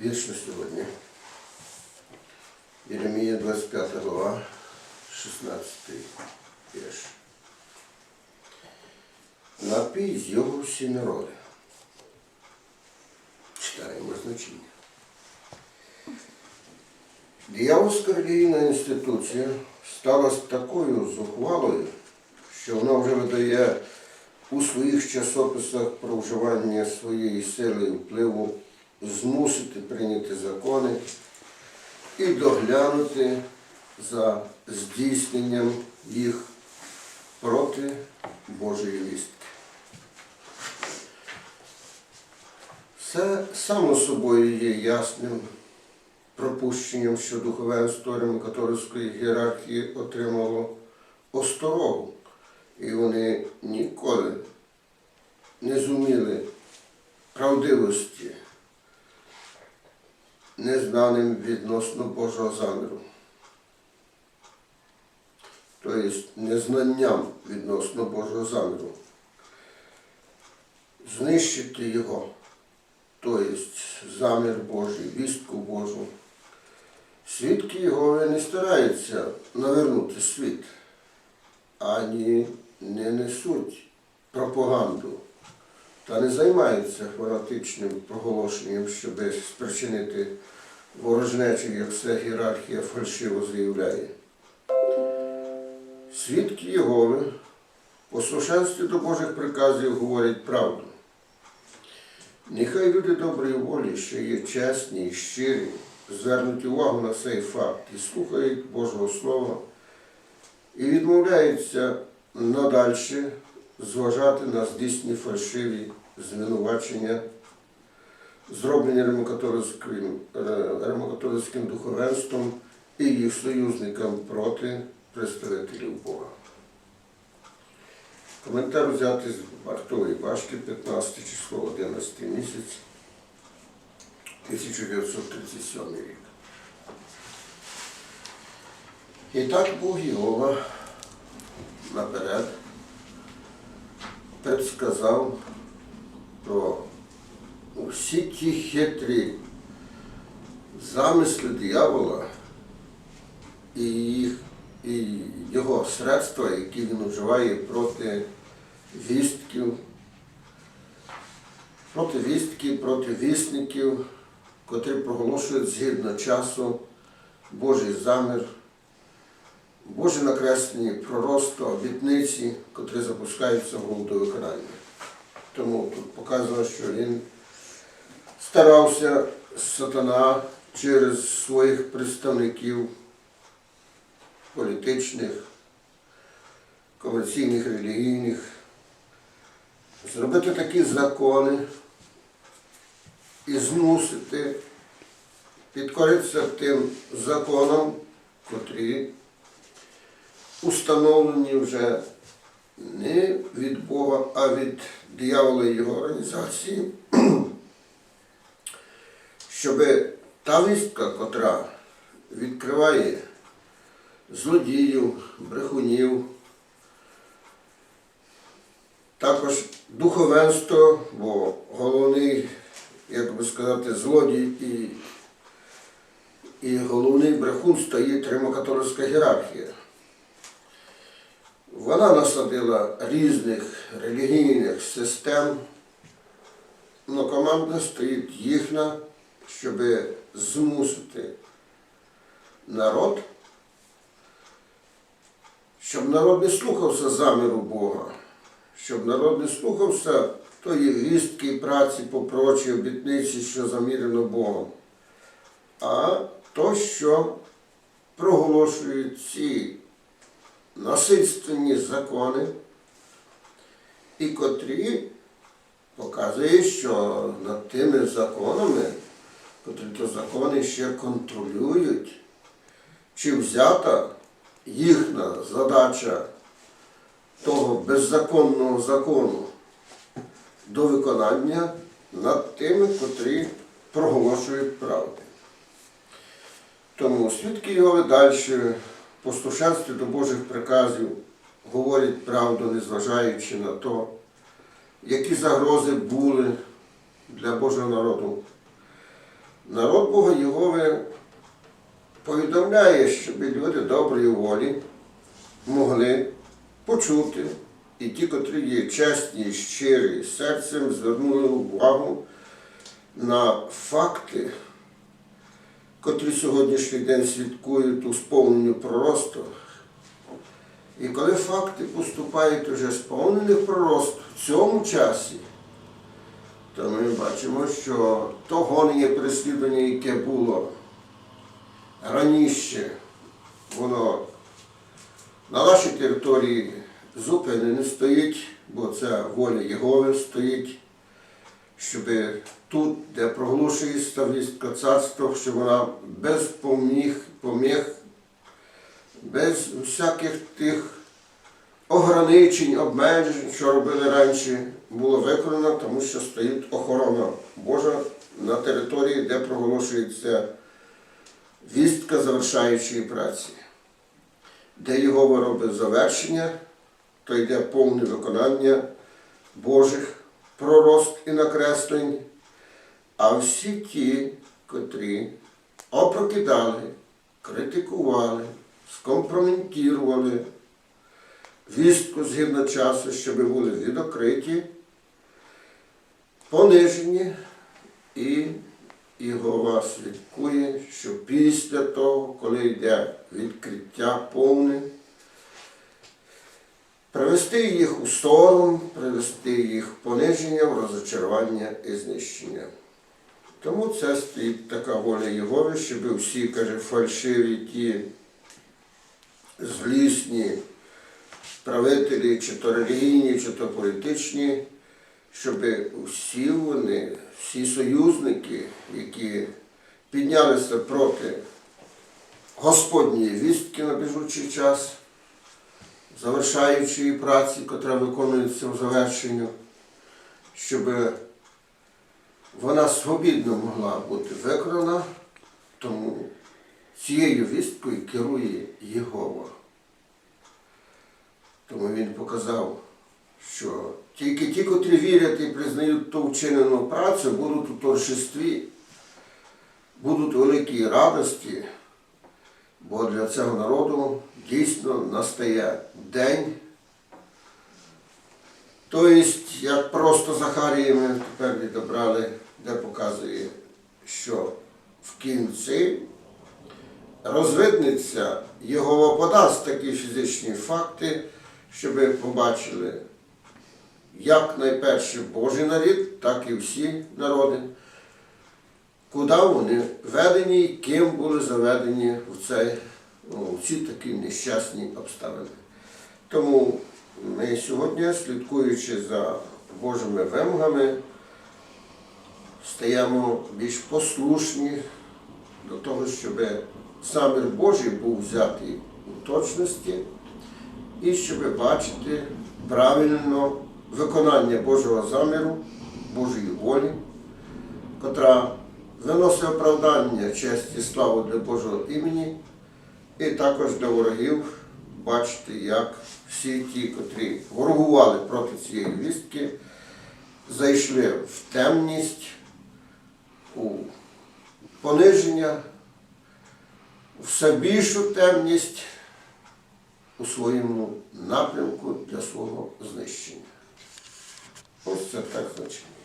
Вірш на сьогодні. Єремія 25 глава, 16 вірш. Напій з його всі народи. Читаємо значення. Диявольська релігійна інституція стала такою зухвалою, що вона вже видає у своїх часописах про вживання своєї сили і впливу змусити прийняти закони і доглянути за здійсненням їх проти Божої вістки. Це само собою є ясним пропущенням, що духовенство римокатолицької ієрархії отримало осторогу, і вони ніколи не зуміли правдивості незнаним відносно Божого заміру. Тобто незнанням відносно Божого заміру. Знищити його, тобто замір Божий, вістку Божу. Свідки Єгови не стараються навернути світ, ані не несуть пропаганду та не займаються фанатичним проголошенням, щоб спричинити ворожнечу, як вся ієрархія фальшиво заявляє. Свідки Єгови в послушанстві до Божих приказів говорять правду. Нехай люди доброї волі, що є чесні і щирі, звернуть увагу на цей факт і слухають Божого Слова і відмовляються надальше зважати на здійснені фальшиві звинувачення, зроблені римокатолицьким, е, римокатолицьким духовенством і їх союзникам проти представителів Бога. Коментар взятий з вартової башки 15 число 11 місяць 1937 рік. І так Бог Єгова наперед предсказав про всі ті хитрі замисли диявола і, їх, і його средства, які він вживає проти вістків, проти вістки, проти вісників, котрі проголошують згідно часу Божий замір, Боже накреслені пророцтва, обітниці, котрі запускаються в до виконання. Тому тут показано, що він старався сатана через своїх представників політичних, комерційних, релігійних, зробити такі закони і змусити підкоритися тим законам, котрі установлені вже не від Бога, а від диявола і його організації, щоб та вістка, котра відкриває злодіїв, брехунів, також духовенство, бо головний, як би сказати, злодій і, і головний брехун стоїть римокатолицька ієрархія. Вона насадила різних релігійних систем, але команда стоїть їхня, щоб змусити народ, щоб народ не слухався заміру Бога, щоб народ не слухався тої вістки праці по прочій обітниці, що замірено Богом, а то, що проголошують ці насильственні закони, і котрі показує, що над тими законами, то закони ще контролюють, чи взята їхня задача того беззаконного закону до виконання над тими, котрі проголошують правди. Тому свідки його далі послушанстві до Божих приказів говорять правду, незважаючи на те, які загрози були для Божого народу. Народ Бога Єгови повідомляє, щоб люди доброї волі могли почути, і ті, котрі є чесні і щирі серцем, звернули увагу на факти, котрі сьогоднішній день свідкують у сповненню проросту. І коли факти поступають уже сповнених пророст в цьому часі, то ми бачимо, що то гонення переслідування, яке було раніше, воно на нашій території зупинене стоїть, бо це воля Єгови стоїть, щоб тут, де проголошується вістка царства, щоб вона без поміг, поміг, без всяких тих ограничень, обмежень, що робили раніше, було виконано, тому що стоїть охорона Божа на території, де проголошується вістка завершаючої праці. Де його робить завершення, то йде повне виконання Божих пророст і накреслень, а всі ті, котрі опрокидали, критикували, скомпрометували вістку згідно часу, щоб були відокриті, понижені, і Єгова слідкує, що після того, коли йде відкриття повне, привести їх у сором, привести їх в пониження, в розочарування і знищення. Тому це стоїть така воля Єгови, щоб всі, каже, фальшиві ті злісні правителі, чи то релігійні, чи то політичні, щоб всі вони, всі союзники, які піднялися проти Господньої вістки на біжучий час, завершаючої праці, котра виконується в завершенню, щоб вона свобідно могла бути виконана, тому цією вісткою керує Єгова. Тому він показав, що тільки ті, котрі вірять і признають ту вчинену працю, будуть у торжестві, будуть у великій радості, бо для цього народу дійсно настає день. Тобто, як просто Захарії ми тепер відобрали, де показує, що в кінці розвидниться, його подасть такі фізичні факти, щоб побачили, як найперше Божий нарід, так і всі народи, куди вони ведені, і ким були заведені в, цей, ну, в ці такі нещасні обставини. Тому ми сьогодні, слідкуючи за Божими вимогами, стаємо більш послушні до того, щоб самір Божий був взятий у точності і щоб бачити правильно виконання Божого заміру, Божої волі, котра виносить оправдання, честь і славу для Божого імені, і також для ворогів бачити, як всі ті, котрі ворогували проти цієї вістки, зайшли в темність, у пониження, в більшу темність у своєму напрямку для свого знищення. Ось це так значення.